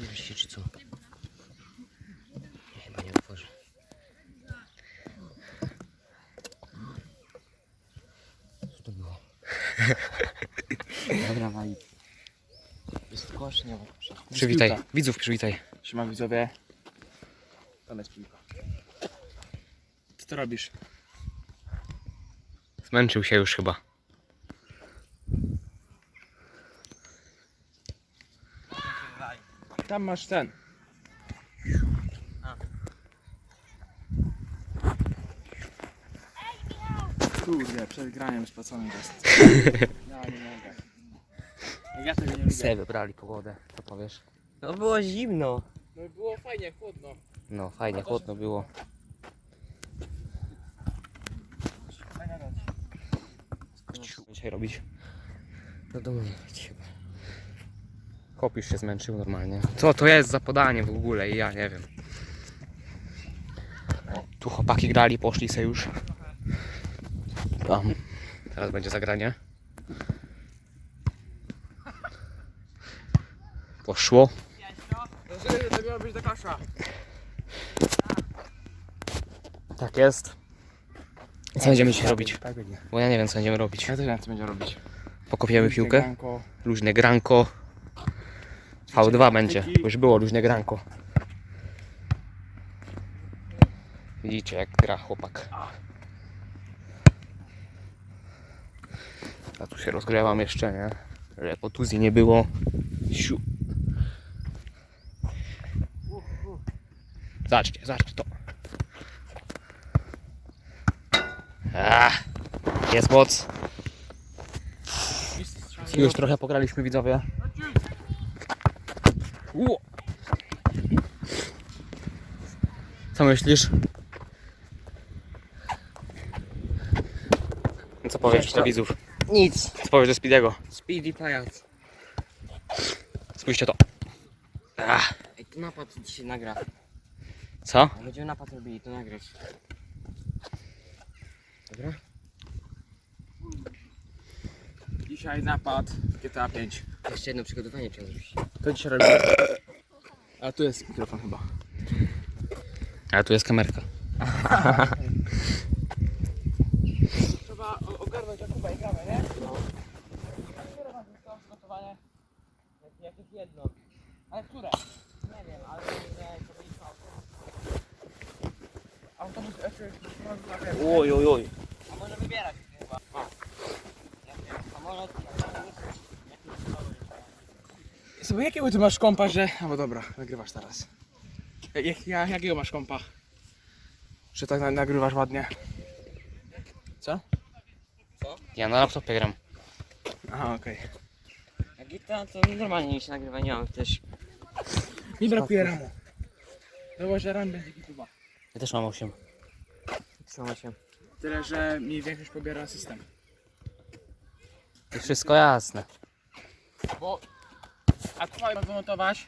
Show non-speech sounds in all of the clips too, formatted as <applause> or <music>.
Otworzysz się czy co? Nie, chyba nie otworzę. Co to było? <laughs> Dobra, wali. Jest kosznia. Przywitaj, piłka. widzów przywitaj. Siema widzowie. Tam jest piłka. Co ty robisz? Zmęczył się już chyba. Tam masz ten. Kurde, przed graniem spocony jest. <laughs> Ja nie mogę. Ja tego nie lubię. Se wybrali pogodę, co powiesz? No było zimno. No było fajnie, chłodno. No fajnie, chłodno było. Co dzisiaj robić? Do domu jechać chyba. Kopisz się zmęczył normalnie. Co to jest za podanie w ogóle? Ja nie wiem. Tu chłopaki grali, poszli se już. Tam. Teraz będzie zagranie. Poszło. To miała być ta kasza. Tak jest. Co będziemy dzisiaj robić? Bo ja nie wiem co będziemy robić. Ja też nie wiem co będzie robić. Pokopiemy piłkę. Luźne granko. V2 będzie, bo już było luźne granko. Widzicie jak gra chłopak. A tu się rozgrzewam jeszcze, nie? Że potuzji nie było. Siu. Zobaczcie, zobaczcie to. Ach, jest moc. Już trochę pograliśmy widzowie. Ło. Co myślisz? No Co powiesz dla widzów? Nic. Co powiesz do Speediego? Speedy pajac. Spójrzcie to. Ach, Ej, to napad dzisiaj nagra. co? Będziemy napad robili, to nagrać. Dobra? Dzisiaj napad w GTA 5. Jeszcze jedno przygotowanie trzeba zrobić. To dzisiaj robimy. A tu jest mikrofon chyba. Ale tu jest kamerka. Trzeba ogarnąć Jakuba i gramy, nie? No. Gotowanie. Jakieś jedno. Ale które? Nie wiem, ale nie, to będzie Autobus jeszcze Oj, oj, oj. A może wybierać chyba. Jakie samolot, Sobie jakiego ty masz kompa, że... A bo dobra, nagrywasz teraz. Jak, ja, jakiego masz kompa? Że tak na, nagrywasz ładnie. Co? Ja na laptopie gram. Aha, okej. Jak GTA to normalnie się nagrywa, nie mam też. Mi brakuje ramu. Zobacz, że ram będzie YouTube'a. Ja też mam 8. Trzyma się. Tyle, że mi większość pobiera system. I wszystko jasne. Bo aktualnie wymontować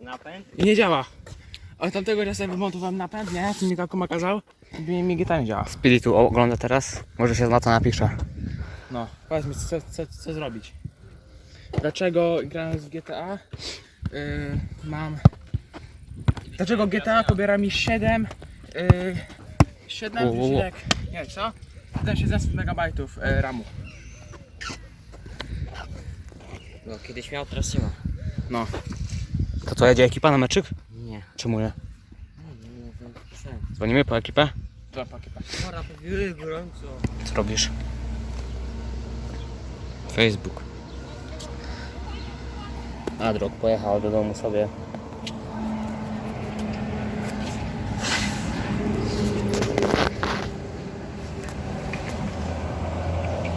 Napęd? i nie działa. Od tamtego czasu wymontowałem napęd, nie? Co mi Kakuma kazał, mi, mi gita nie działa. Speedy tu ogląda teraz. Może się na to napisze. No, powiedz mi, co, co, co zrobić? Dlaczego grając w GTA yy, mam... Dlaczego GTA pobiera mi 7... Yy, 7, Wo, wo, wo. nie, co? 700 megabajtów yy, ramu. No kiedyś miał, teraz nie ma. No. To co, jedzie ekipa na meczyk? Nie. Czemu nie? Dzwonimy po ekipę? Dwa pakiety. Pora powiły gorąco. Co robisz? Facebook. Adrok pojechał do domu sobie.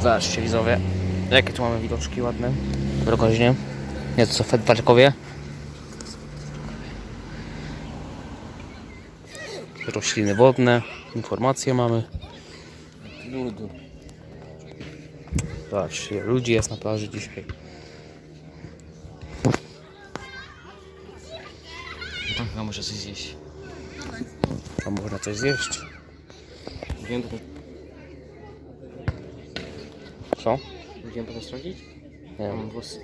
Zobaczcie widzowie, jakie tu mamy widoczki ładne w Rogoźnie. Nie to co w Edwarkowie. Rośliny wodne, informacje mamy. Ludu. Zobaczcie, ludzi jest na plaży dzisiaj. Tam chyba muszę coś zjeść. A można coś zjeść? Co? będziemy potem sprawdzić? Ja wiem. mam włosy.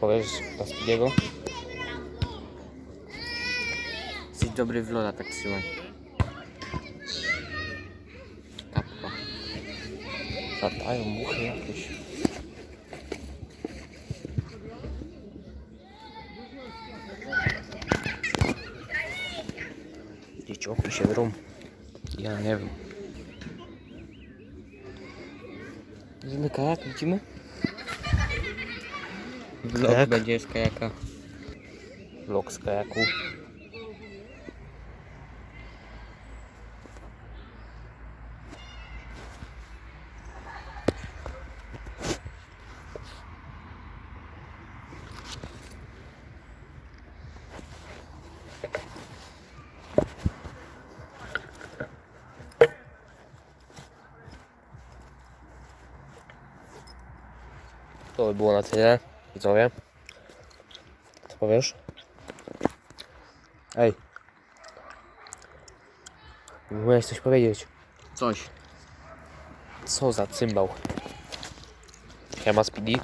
powiesz na Speediego? Jesteś dobry w lola, tak trzymaj. Kappa. Latają muchy jakieś. Dzieciaki się drą. Ja nie wiem. Widzimy kajak, widzimy? Vlog Kajak? będzie z kajaka. Vlog z kajaku. To by było na tyle, widzowie. Co powiesz? Ej. Musiałeś coś powiedzieć. Coś. Co za cymbał. Siema Speedy.